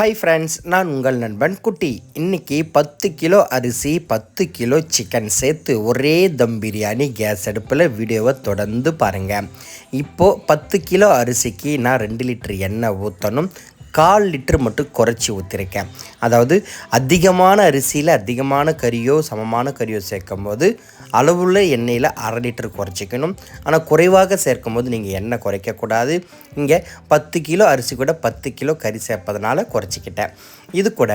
Hi friends நான் உங்கள் நண்பன் குட்டி. இன்னைக்கு பத்து கிலோ அரிசி பத்து கிலோ சிக்கன் சேர்த்து ஒரே தம் பிரியாணி கேஸ் அடுப்பில் வீடியோவை தொடர்ந்து பாருங்கள் இப்போது பத்து கிலோ அரிசிக்கு நான் ரெண்டு லிட்டர் எண்ணெய் ஊற்றணும் கால் லிட்டர் மட்டும் குறைச்சி ஊற்றிருக்கேன் அதாவது அதிகமான அரிசியில் அதிகமான கறியோ சமமான கறியோ சேர்க்கும் போது அளவுள்ள எண்ணெயில் அரை லிட்டர் குறைச்சிக்கணும். ஆனால் குறைவாக சேர்க்கும் போது நீங்கள் எண்ணெய் குறைக்கக்கூடாது. இங்கே பத்து கிலோ அரிசி கூட பத்து கிலோ கறி சேர்ப்பதனால குறைச்சிக்கிட்டேன். இது கூட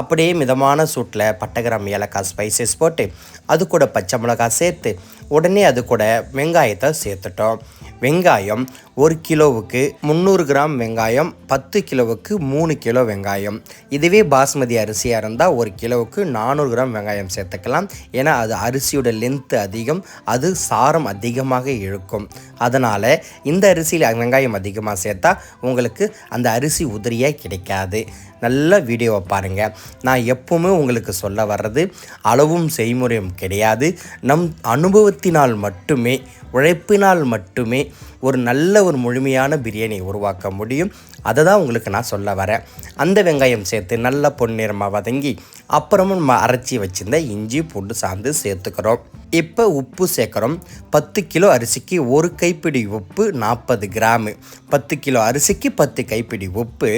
அப்படியே மிதமான சூட்டில் பட்டகிராம் ஏலக்காய் ஸ்பைசஸ் போட்டு அது கூட பச்சை மிளகாய் சேர்த்து உடனே அது கூட வெங்காயத்தை சேர்த்துட்டோம். வெங்காயம் ஒரு கிலோவுக்கு முந்நூறு கிராம் வெங்காயம் பத்து கிலோவுக்கு மூணு கிலோ வெங்காயம். இதுவே பாஸ்மதி அரிசியாக இருந்தால் ஒரு கிலோவுக்கு நானூறு கிராம் வெங்காயம் சேர்த்துக்கலாம். ஏன்னா அது அரிசியோட லென்த்து அதிகம் அது சாரம் அதிகமாக இழுக்கும். அதனால் இந்த அரிசியில் வெங்காயம் அதிகமாக சேர்த்தா உங்களுக்கு அந்த அரிசி உதிரியாக கிடைக்காது. நல்ல வீடியோவை பாருங்கள் நான் எப்பவுமே உங்களுக்கு சொல்ல வர்றது அளவும் செய்முறையும் கிடையாது. நம் அனுபவத்தினால் மட்டுமே உழைப்பினால் மட்டுமே ஒரு நல்ல ஒரு முழுமையான பிரியாணி உருவாக்க முடியும். அதை தான் உங்களுக்கு நான் சொல்ல வரேன். அந்த வெங்காயம் சேர்த்து நல்ல பொன்னிறமாக வதங்கி அப்புறமும் நம்ம அரைச்சி வச்சுருந்த இஞ்சி பூண்டு சாந்து சேர்த்துக்கிறோம். இப்போ உப்பு சேர்க்குறோம். பத்து கிலோ அரிசிக்கு ஒரு கைப்பிடி உப்பு நாற்பது கிராமு. பத்து கிலோ அரிசிக்கு பத்து கைப்பிடி உப்பு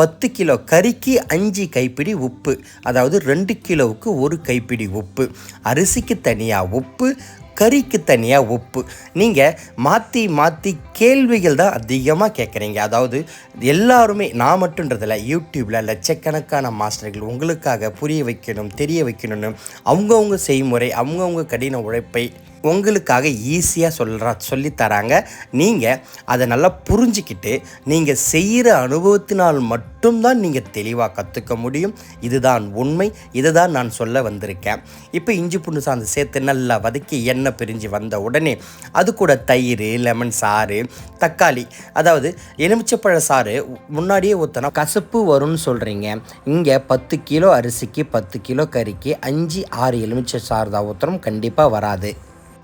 பத்து கிலோ கறி கறிக்கு அஞ்சு கைப்பிடி உப்பு அதாவது ரெண்டு கிலோவுக்கு ஒரு கைப்பிடி உப்பு அரிசிக்கு தனியாக உப்பு கறிக்கு தனியாக உப்பு. நீங்கள் மாற்றி மாற்றி கேள்விகள் தான் அதிகமாக கேட்குறீங்க அதாவது எல்லாருமே நான் மட்டுன்றதில் யூடியூப்பில் லட்சக்கணக்கான மாஸ்டர்கள் உங்களுக்காக புரிய வைக்கணும் தெரிய வைக்கணும்னு அவங்கவுங்க செய்முறை அவங்கவுங்க கடின உழைப்பை உங்களுக்காக ஈஸியாக சொல்கிறா சொல்லித்தராங்க நீங்கள் அதை நல்லா புரிஞ்சிக்கிட்டு நீங்கள் செய்கிற அனுபவத்தினால் மட்டும்தான் நீங்கள் தெளிவாக கற்றுக்க முடியும். இதுதான் உண்மை. இதை தான் நான் சொல்ல வந்திருக்கேன். இப்போ இஞ்சி புண்ணு சாந்து சேர்த்து நல்லா வதக்கி எண்ணெய் பிரிஞ்சு வந்த உடனே அது கூட தயிர் லெமன் சாறு தக்காளி. அதாவது எலுமிச்சப்பழ சாறு முன்னாடியே ஊற்றினா கசப்பு வரும்னு சொல்கிறீங்க இங்கே பத்து கிலோ அரிசிக்கு பத்து கிலோ கறிக்கு அஞ்சு ஆறு எலுமிச்சை சாறு தான் ஊற்றுறோம் கண்டிப்பாக வராது.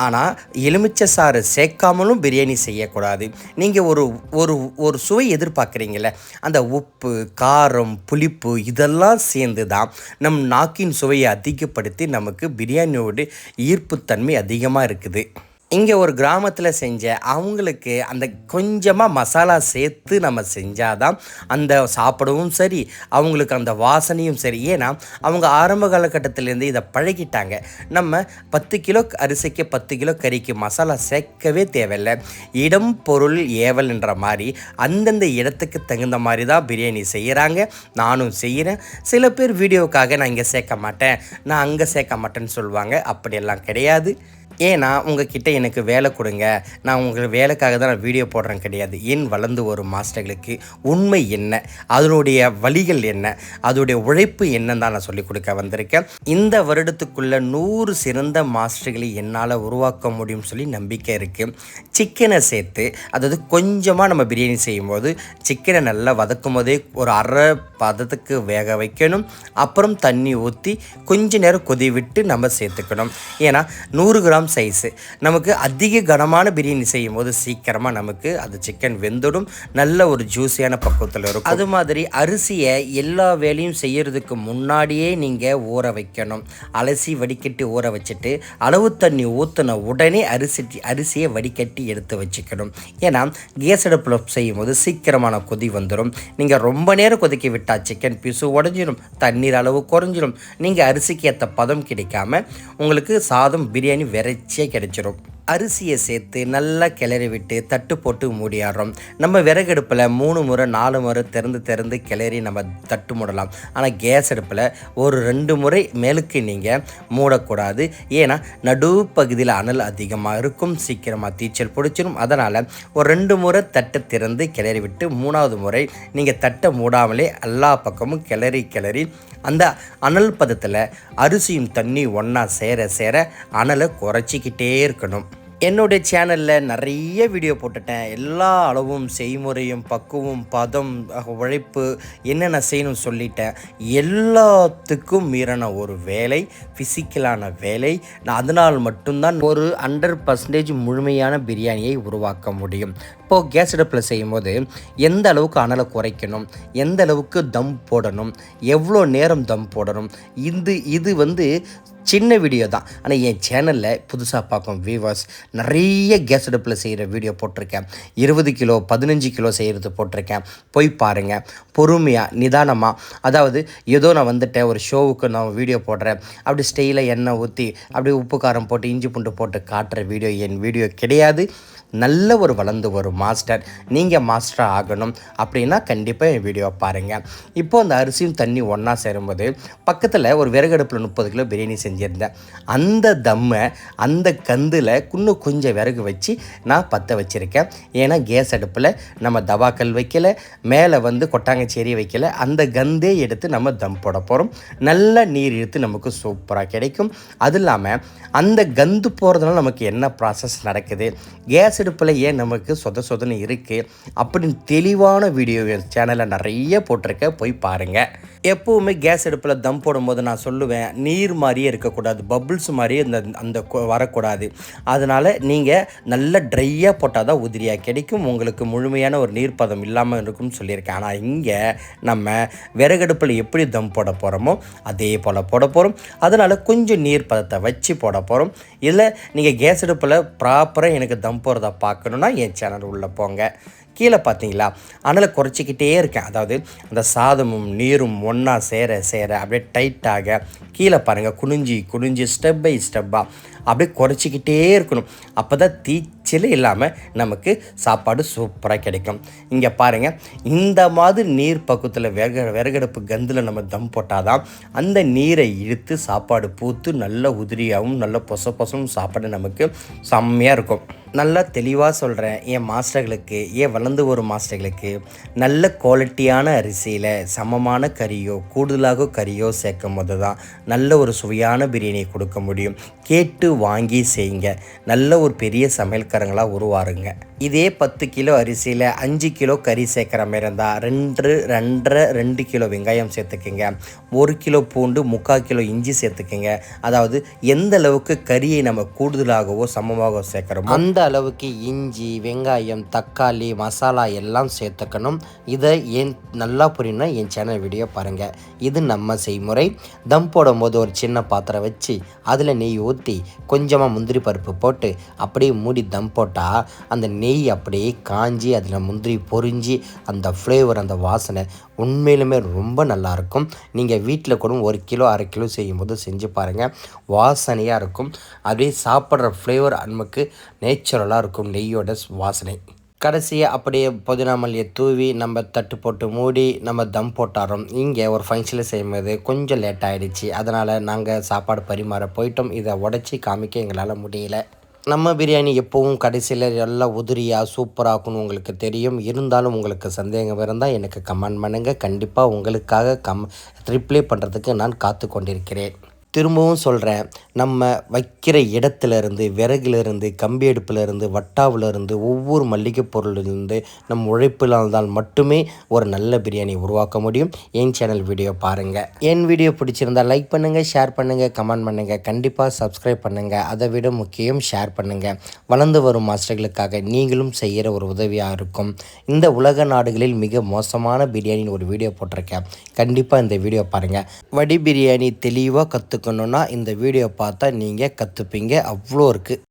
ஆனால் எலுமிச்சை சாறு சேர்க்காமலும் பிரியாணி செய்யக்கூடாது. நீங்கள் ஒரு ஒரு ஒரு சுவை எதிர்பார்க்குறீங்கள அந்த உப்பு காரம் புளிப்பு இதெல்லாம் சேர்ந்து தான் நம் நாக்கின் சுவையை அதிகப்படுத்தி நமக்கு பிரியாணியோட ஈர்ப்புத்தன்மை அதிகமாக இருக்குது. இங்கே ஒரு கிராமத்தில் செஞ்ச அவங்களுக்கு அந்த கொஞ்சமாக மசாலா சேர்த்து நம்ம செஞ்சாதான் அந்த சாப்பிடவும் சரி அவங்களுக்கு அந்த வாசனையும் சரி. ஏன்னா அவங்க ஆரம்ப காலகட்டத்திலேருந்து இதை பழகிட்டாங்க. நம்ம பத்து கிலோ அரிசிக்கு பத்து கிலோ கறிக்கு மசாலா சேர்க்கவே தேவையில்லை. இடம் பொருள் ஏவல்ன்ற மாதிரி அந்தந்த இடத்துக்கு தகுந்த மாதிரி தான் பிரியாணி செய்கிறாங்க நானும் செய்கிறேன் சில பேர் வீடியோவுக்காக நான் இங்கே சேர்க்க மாட்டேன். நான் அங்கே சேர்க்க மாட்டேன்னு சொல்லுவாங்க. அப்படியெல்லாம் கிடையாது. ஏன்னா உங்ககிட்ட எனக்கு வேலை கொடுங்க. நான் உங்கள் வேலைக்காக தான் நான் வீடியோ போடுறேன் கிடையாது. ஏன் வளர்ந்து வரும் மாஸ்டர்களுக்கு உண்மை என்ன? அதனுடைய வழிகள் என்ன? அதோடைய உழைப்பு என்னன்னு தான் நான் சொல்லிக் கொடுக்க வந்திருக்கேன். இந்த வருடத்துக்குள்ள நூறு சிறந்த மாஸ்டர்களை என்னால் உருவாக்க முடியும்னு சொல்லி நம்பிக்கை இருக்குது சிக்கனை சேர்த்து அதாவது கொஞ்சமாக நம்ம பிரியாணி செய்யும்போது சிக்கனை நல்லா வதக்கும் போதே ஒரு அரை பதத்துக்கு வேக வைக்கணும். அப்புறம் தண்ணி ஊற்றி கொஞ்ச நேரம் கொதி விட்டு நம்ம சேர்த்துக்கணும். ஏன்னா நூறு கிராம் சைஸு நமக்கு அதிக கனமான பிரியாணி செய்யும் போது சீக்கிரமாக நமக்கு அது சிக்கன் வெந்துடும். நல்ல ஒரு ஜூஸியான பக்குவத்தில் இருக்கும். அது மாதிரி அரிசியை எல்லா வேலையும் செய்கிறதுக்கு முன்னாடியே நீங்கள் ஊற வைக்கணும். அலசி வடிகட்டி ஊற வச்சுட்டு அளவு தண்ணி ஊற்றின உடனே அரிசி அரிசியை வடிகட்டி எடுத்து வச்சுக்கணும். ஏன்னா கேஸ் அடுப்பில் செய்யும் போது சீக்கிரமான கொதி வந்துடும் நீங்கள் ரொம்ப நேரம் கொதிக்க விட்டால் சிக்கன் பீஸு உடஞ்சிடும் தண்ணீர் அளவு குறைஞ்சிடும் நீங்கள் அரிசிக்கு ஏற்ற பதம் கிடைக்காம உங்களுக்கு சாதம் பிரியாணி வெறைச்சியாக கிடைச்சிரும். அரிசியை சேர்த்து நல்லா கிளறி விட்டு தட்டு போட்டு மூடிடுறோம் நம்ம விறகடுப்பில் மூணு முறை நாலு முறை திறந்து திறந்து கிளறி நம்ம தட்டு மூடலாம். ஆனால் கேஸ் அடுப்பில் ஒரு ரெண்டு முறை மேலுக்கு நீங்கள் மூடக்கூடாது. ஏன்னா நடுப்பகுதியில் அனல் அதிகமாக இருக்கும் சீக்கிரமாக தீச்சல் பிடிச்சிடும் அதனால் ஒரு ரெண்டு முறை தட்டை திறந்து கிளறி விட்டு மூணாவது முறை நீங்கள் தட்டை மூடாமலே எல்லா பக்கமும் கிளறி கிளறி அந்த அனல் பதத்தில் அரிசியும் தண்ணி ஒன்றா சேர சேர அனலை குறைச்சிக்கிட்டே இருக்கணும். என்னுடைய சேனலில் நிறைய வீடியோ போட்டுட்டேன். எல்லா அளவும் செய்முறையும் பக்குவம் பதம் உழைப்பு என்னென்ன செய்யணும் சொல்லிட்டேன். எல்லாத்துக்கும் மீறின ஒரு வேலை ஃபிசிக்கலான வேலை. நான் அதனால் மட்டும்தான் ஒரு ஹண்ட்ரட் பர்சன்டேஜ் முழுமையான பிரியாணியை உருவாக்க முடியும். இப்போது கேஸ் அடுப்பில் செய்யும்போது எந்த அளவுக்கு அனலை குறைக்கணும்? எந்த அளவுக்கு தம் போடணும்? எவ்வளோ நேரம் தம் போடணும்? இது இது வந்து சின்ன வீடியோ தான். ஆனால் என் சேனலில் புதுசாக பார்க்கும் வியூவர்ஸ் நிறைய கேஸ் அடுப்பில் செய்கிற வீடியோ போட்டிருக்கேன். இருபது கிலோ பதினஞ்சு கிலோ செய்கிறது போட்டிருக்கேன். போய் பாருங்கள் பொறுமையாக நிதானமாக அதாவது ஏதோ நான் வந்துட்டேன் ஒரு ஷோவுக்கு நான் வீடியோ போடுறேன். அப்படி ஸ்டெயிலாக எண்ணெய் ஊற்றி அப்படியே உப்பு காரம் போட்டு இஞ்சி பூண்டு போட்டு காட்டுற வீடியோ என் வீடியோ கிடையாது. நல்ல ஒரு வளர்ந்து வரும் மாஸ்டர் நீங்கள் மாஸ்டர் ஆகணும் அப்படின்னா கண்டிப்பாக என் வீடியோ பாருங்கள் இப்போ அந்த அரிசியும் தண்ணி ஒன்றா சேரும்போது பக்கத்தில் ஒரு விறகடுப்பில் முப்பது கிலோ பிரியாணி செஞ்சுருந்தேன். அந்த தம்மை அந்த கந்தில் இன்னும் கொஞ்சம் விறகு வச்சு நான் பற்ற வச்சுருக்கேன். ஏன்னா கேஸ் அடுப்பில் நம்ம தவாக்கல் வைக்கல மேலே வந்து கொட்டாங்கச்சேரி வைக்கல அந்த கந்தே எடுத்து நம்ம தம் போட போகிறோம் நல்ல நீர் இழுத்து நமக்கு சூப்பராக கிடைக்கும். அது இல்லாமல் அந்த கந்து போகிறதுனால நமக்கு என்ன ப்ராசஸ் நடக்குது? கேஸ் அடுப்பில் ஏன் நமக்கு சொத சொதன்னு இருக்குது அப்படின்னு தெளிவான வீடியோ சேனலில் நிறைய போட்டிருக்க போய் பாருங்கள் எப்போவுமே கேஸ் அடுப்பில் தம் போடும்போது நான் சொல்லுவேன் நீர் மாதிரியே இருக்கக்கூடாது பபுள்ஸ் மாதிரியே இந்த அந்த கொ- வரக்கூடாது. அதனால் நீங்கள் நல்ல ட்ரையாக போட்டால் தான் உதிரியாக கிடைக்கும். உங்களுக்கு முழுமையான ஒரு நீர் பதம் இல்லாமல் இருக்கும்னு சொல்லியிருக்கேன். ஆனால் இங்கே நம்ம விறகடுப்பில் எப்படி தம் போட போகிறோமோ அதே போல் போட போகிறோம் அதனால் கொஞ்சம் நீர் பதத்தை வச்சு போட போகிறோம் இல்லை நீங்கள் கேஸ் அடுப்பில் ப்ராப்பராக எனக்கு தம் போகிறத பார்க்கணுன்னா என் சேனல் உள்ளே போங்க. கீழே பார்த்தீங்களா? அனலை குறைச்சிக்கிட்டே இருக்கேன். அதாவது அந்த சாதமும் நீரும் ஒன்றா சேர சேர அப்படியே டைட்டாக கீழே பாருங்கள் குனிஞ்சி குனிஞ்சி ஸ்டெப் பை ஸ்டெப்பாக அப்படியே குறைச்சிக்கிட்டே இருக்கணும். அப்போ தான் தீச்சலே இல்லாமல் நமக்கு சாப்பாடு சூப்பராக கிடைக்கும். இங்கே பாருங்கள் இந்த மாதிரி நீர் பக்கத்தில் விறக விறகடுப்பு கந்தில் நம்ம தம் போட்டால் தான் அந்த நீரை இழுத்து சாப்பாடு பூத்து நல்ல உதிரியாகவும் நல்ல பொச பொசவும் சாப்பாடு நமக்கு செம்மையாக இருக்கும். நல்லா தெளிவாக சொல்கிறேன் என் மாஸ்டர்களுக்கு ஏன் வளர்ந்து வரும் மாஸ்டர்களுக்கு நல்ல குவாலிட்டியான அரிசியில் சமமான கறியோ கூடுதலாக கறியோ சேர்க்கும் போது தான் நல்ல ஒரு சுவையான பிரியாணியை கொடுக்க முடியும். கேட்டு வாங்கி செய்யுங்க. நல்ல ஒரு பெரிய சமையல்காரங்களாக உருவாருங்க. இதே பத்து கிலோ அரிசியில் அஞ்சு கிலோ கறி சேர்க்குற மாதிரி இருந்தால் ரெண்டு ரெண்டரை ரெண்டு கிலோ வெங்காயம் சேர்த்துக்குங்க. ஒரு கிலோ பூண்டு முக்கால் கிலோ இஞ்சி சேர்த்துக்குங்க. அதாவது எந்த அளவுக்கு கறியை நம்ம கூடுதலாகவோ சமமாகவோ சேர்க்குறோமோ அந்த அளவுக்கு இஞ்சி வெங்காயம் தக்காளி மசாலா எல்லாம் சேர்த்துக்கணும். இதை ஏன் நல்லா புரியணும்னா என் சேனல் வீடியோ பாருங்கள் இது நம்ம செய்முறை. தம் போடும்போது ஒரு சின்ன பாத்திரம் வச்சு அதில் நெய் ஊற்றி கொஞ்சமாக முந்திரி பருப்பு போட்டு அப்படியே மூடி தம் போட்டால் அந்த நெய் அப்படியே காஞ்சி அதில் முந்திரி பொறிஞ்சி அந்த ஃப்ளேவர் அந்த வாசனை உண்மையிலுமே ரொம்ப நல்லாயிருக்கும். நீங்கள் வீட்டில் கூட ஒரு கிலோ அரை கிலோ செய்யும்போது செஞ்சு பாருங்கள் வாசனையாக இருக்கும். அப்படியே சாப்பிட்ற ஃப்ளேவர் நமக்கு நேச்சுரலாக இருக்கும் நெய்யோட வாசனை. கடைசியாக அப்படியே புதினா மல்லியை தூவி நம்ம தட்டு போட்டு மூடி நம்ம தம் போட்டாரோம் இங்கே ஒரு ஃபங்க்ஷனில் செய்யும்போது கொஞ்சம் லேட் ஆகிடுச்சு அதனால் நாங்கள் சாப்பாடு பரிமாற போயிட்டோம். இதை உடச்சி காமிக்க எங்களால் முடியல. நம்ம பிரியாணி எப்போவும் கடைசியில் எல்லாம் உதிரியாக சூப்பராகணும்னு உங்களுக்கு தெரியும். இருந்தாலும் உங்களுக்கு சந்தேகம் இருந்தால் எனக்கு கமெண்ட் பண்ணுங்கள் கண்டிப்பாக உங்களுக்காக கம் ரிப்ளை பண்ணுறதுக்கு நான் காத்து கொண்டிருக்கிறேன் திரும்பவும் சொல்கிறேன் நம்ம வைக்கிற இடத்துலேருந்து விறகுலேருந்து கம்பி அடுப்புலேருந்து வட்டாவிலேருந்து ஒவ்வொரு மல்லிகை பொருளிலிருந்து நம் உழைப்பில் தான் மட்டுமே ஒரு நல்ல பிரியாணி உருவாக்க முடியும். என் சேனல் வீடியோ பாருங்கள் என் வீடியோ பிடிச்சிருந்தால் லைக் பண்ணுங்கள் ஷேர் பண்ணுங்கள் கமெண்ட் பண்ணுங்கள் கண்டிப்பாக சப்ஸ்கிரைப் பண்ணுங்கள் அதை விட முக்கியம் ஷேர் பண்ணுங்கள் வளர்ந்து வரும் மாஸ்டர்களுக்காக நீங்களும் செய்கிற ஒரு உதவியாக இருக்கும். இந்த உலக நாடுகளில் மிக மோசமான பிரியாணின்னு ஒரு வீடியோ போட்டிருக்கேன். கண்டிப்பாக இந்த வீடியோ பாருங்கள் வடி பிரியாணி தெளிவாக கற்றுக்கணுன்னா இந்த வீடியோ பார்த்தா நீங்கள் கற்றுப்பீங்க அவ்வளோ இருக்குது